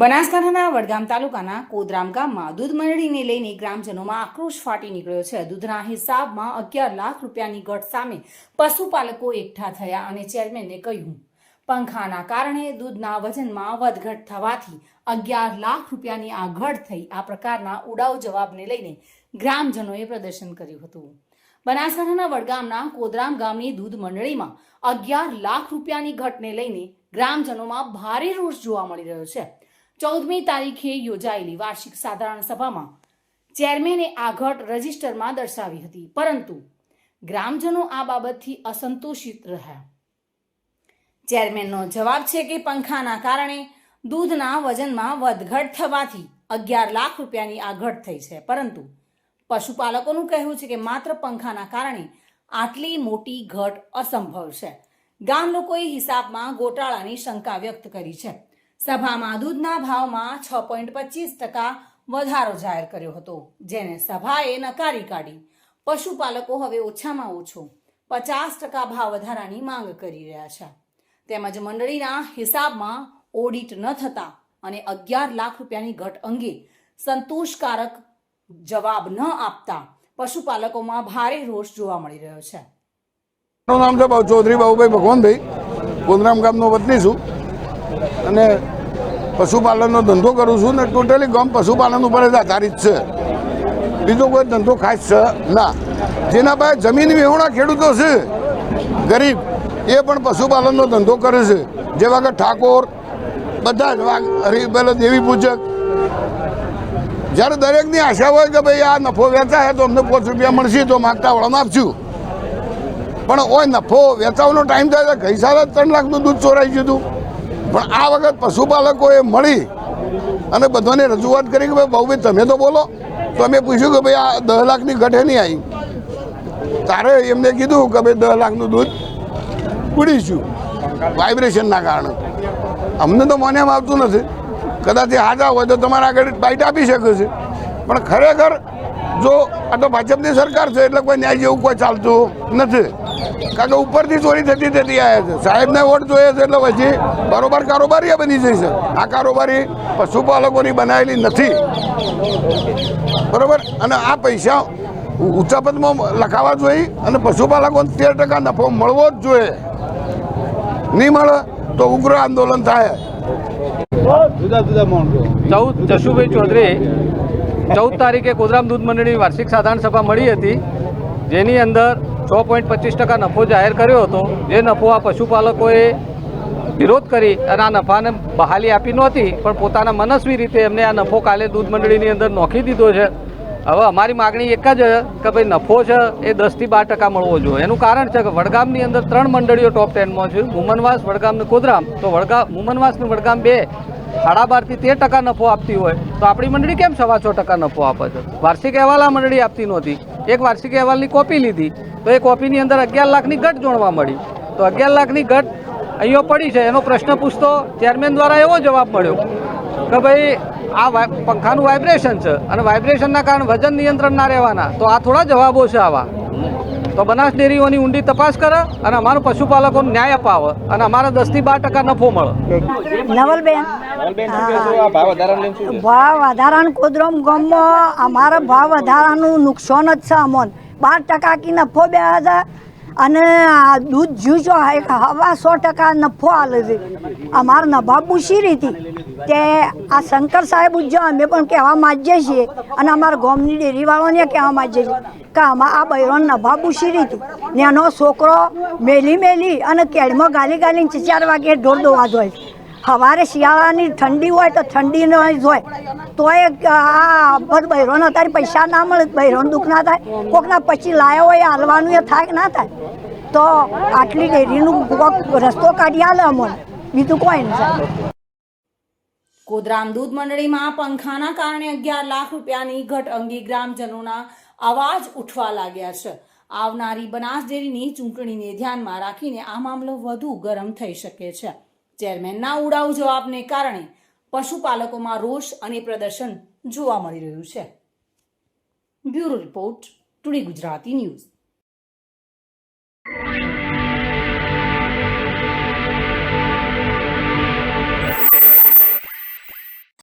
બનાસકાંઠાના વડગામ તાલુકાના કોદરામ ગામમાં દૂધ મંડળીને લઈને ગ્રામજનોમાં આક્રોશ ફાટી નીકળ્યો છે. દૂધના હિસાબમાં અગિયાર લાખ રૂપિયાની ઘટ સામે પશુપાલકો એકઠા થયા અને ચેરમેનને કહ્યું, પંખાના કારણે દૂધના વજનમાં વધઘટ થવાથી અગિયાર લાખ રૂપિયાની આ ઘટ થઈ. આ પ્રકારના ઉડાવ જવાબને લઈને ગ્રામજનોએ પ્રદર્શન કર્યું હતું. બનાસકાંઠાના વડગામના કોદરામ ગામની દૂધ મંડળીમાં અગિયાર લાખ રૂપિયાની ઘટને લઈને ગ્રામજનોમાં ભારે રોષ જોવા મળી રહ્યો છે. ચૌદમી તારીખે યોજાયેલી વાર્ષિક સાધારણ સભામાં ચેરમેને આ ઘટ રજિસ્ટરમાં દર્શાવી હતી. પરંતુ ગ્રામજનો આ બાબતથી અસંતોષિત રહ્યા. ચેરમેનનો જવાબ છે કે પંખાના કારણે દૂધના વજનમાં વધઘટ થવાથી અગિયાર લાખ રૂપિયાની આ ઘટ થઈ છે. પરંતુ પશુપાલકોનું કહેવું છે કે માત્ર પંખાના કારણે આટલી મોટી ઘટ અસંભવ છે. ગામ લોકોએ હિસાબમાં ગોટાળાની શંકા વ્યક્ત કરી છે. સભામાં દૂધના ભાવમાં છ પોઈન્ટ પચીસ ટકા વધારો જાહેર કર્યો હતો, જેને સભાએ નકારી કાઢી. પશુપાલકો હવે ઓછામાં ઓછો પચાસ ટકા ભાવ વધારાની માંગ કરી રહ્યા છે. તેમજ મંડળીના હિસાબમાં ઓડિટ ન થતા અને અગિયાર લાખ રૂપિયાની ઘટ અંગે સંતોષકારક જવાબ ન આપતા પશુપાલકોમાં ભારે રોષ જોવા મળી રહ્યો છે. નામ છે ચૌધરી બાબુભાઈ ભગવાનભાઈ. ગોધરામ ગામનો વતની છું. અને પશુપાલનનો ધંધો કરું છું ને ટોટલી ગમ પશુપાલન ઉપર જ આધારિત છે. બીજો કોઈ ધંધો ખાસ છે ના. જેના પાસે જમીન વિહોણા ખેડૂતો છે, ગરીબ, એ પણ પશુપાલનનો ધંધો કરે છે. જેવા કે ઠાકોર, બધા જ વાઘ, હરી, પેલો દેવી પૂજક. જ્યારે દરેકની આશા હોય કે ભાઈ આ નફો વેચાય તો અમને પાંચ રૂપિયા મળશે તો માગતા વળમ આપશું પણ ઓય નફો વેચાવાનો ટાઈમ થાય ગઈ સાલે ત્રણ લાખનું દૂધ ચોરાઈ ગયું હતું. પણ આ વખત પશુપાલકોએ મળી અને બધાને રજૂઆત કરી કે ભાઈ ભાઉભાઈ તમે તો બોલો. તો અમે પૂછ્યું કે ભાઈ, આ દસ લાખની ગઠે નહીં આવી. તારે એમને કીધું કે ભાઈ દસ લાખનું દૂધ ઉડીશું વાઇબ્રેશનના કારણે. અમને તો મને એમ આવતું નથી. કદાચ એ હાજા હોય તો તમારા આગળ બાઇટ આપી શકે છે. પણ ખરેખર જો આ તો ભાજપની સરકાર છે, એટલે કોઈ ન્યાય જેવું કોઈ ચાલતું નથી. કારણ કે ઉપરથી ચોરી થતી થતી આવ્યા છે. સાહેબને વોટ જોઈએ છે એટલે પછી બરોબર કારોબારી બની જઈ છે આ કારોબારી પશુપાલકોની બનાવેલી નથી. બરોબર? અને આ પૈસા ઊંચા પદમાં લખાવા જોઈએ અને પશુપાલકોને તેર ટકા નફો મળવો જ જોઈએ. નહીં મળે તો ઉગ્ર આંદોલન થાય. જુદા જુદા ચૌદ જશુભાઈ ચૌધરી ચૌદ તારીખે કોદરામ દૂધ મંડળની વાર્ષિક સાધારણ સભા મળી હતી. જેની અંદર છ પોઈન્ટ પચીસ ટકા નફો જાહેર કર્યો હતો. જે નફો આ પશુપાલકોએ વિરોધ કરી અને આ નફાને બહાલી આપી નહોતી, પણ પોતાના મનસ્વી રીતે એમને આ નફો કાલે દૂધ મંડળીની અંદર નોખી દીધો છે. હવે અમારી માગણી એક જ કે ભાઈ નફો છે એ દસથી બાર ટકા મળવો જોઈએ. એનું કારણ છે કે વડગામની અંદર ત્રણ મંડળીઓ ટોપ ટેનમાં છે. મુમનવાસ, વડગામ ને કોદરામ તો વડગામ મુમનવાસ ને વડગામ બે સાડા બારથી તેર ટકા નફો આપતી હોય. તો આપણી મંડળી કેમ સવા છ ટકા નફો આપે છે? વાર્ષિક અહેવાલ આ મંડળી આપતી નહોતી. એક વાર્ષિક અહેવાલની કોપી લીધી. તો એ કોપીની અંદર અગિયાર લાખની ઘટ જોણવા મળી. તો અગિયાર લાખની ઘટ અહીંયા પડી છે. એનો પ્રશ્ન પૂછતો ચેરમેન દ્વારા એવો જવાબ મળ્યો કે ભાઈ, આ પંખાનું વાઇબ્રેશન છે અને વાઇબ્રેશનના કારણે વજન નિયંત્રણ ના રહેવાના. તો આ થોડા જવાબો છે આવા. તો બનાસ ડેરીઓની ઊંડી તપાસ કરે અને અમારું પશુપાલકોને ન્યાય અપાવે અને અમારે દસથી બાર ટકા નફો મળે. નવલબેન ભાવ વધારા લઈને શું છે? ભાવ વધારાનું કોદરમ ગામમાં અમારા ભાવ વધારાનું નુકસાન જ છે અમોન. બાર ટકા કી નફો બે હજાર અને આ દૂધ જ્યુજો એક હવા સો ટકા નફો આલે છે. અમારા નભા પૂછી હતી તે આ શંકર સાહેબ ઉજ્જો અમે પણ કહેવા માંગીએ છીએ અને અમારા ગોમની ડેરીવાળાને કહેવા માંગીએ છીએ કે આમાં આ બૈરોન નભા પૂછી રહી ને એનો છોકરો મેલી મેલી અને કેળમાં ગાલી ગાલીને ચાર વાગે ઢોર દોવા જોઈએ સવારે શિયાળાની ઠંડી હોય તો ઠંડી ન હોય. તોય, આ બધું બૈરોને અત્યારે પૈસા ના મળે બૈરોને દુઃખ ના થાય. કોકના પછી લાયો હોય હાલવાનું એ થાય કે ના થાય? તો આટલી ડેરીનું રસ્તો કાઢી આલે અમને. બીજું કોઈ નહીં કોદરામ દૂધ મંડળીમાં પંખાના કારણે અગિયાર લાખ રૂપિયાની ઘટ અંગે ગ્રામજનોના અવાજ ઉઠવા લાગ્યા છે. આવનારી બનાસ ડેરીની ચૂંટણીને ધ્યાનમાં રાખીને આ મામલો વધુ ગરમ થઈ શકે છે. ચેરમેનના ઉડાવ જવાબને કારણે પશુપાલકોમાં રોષ અને પ્રદર્શન જોવા મળી રહ્યું છે. Bureau report, today Gujarati news.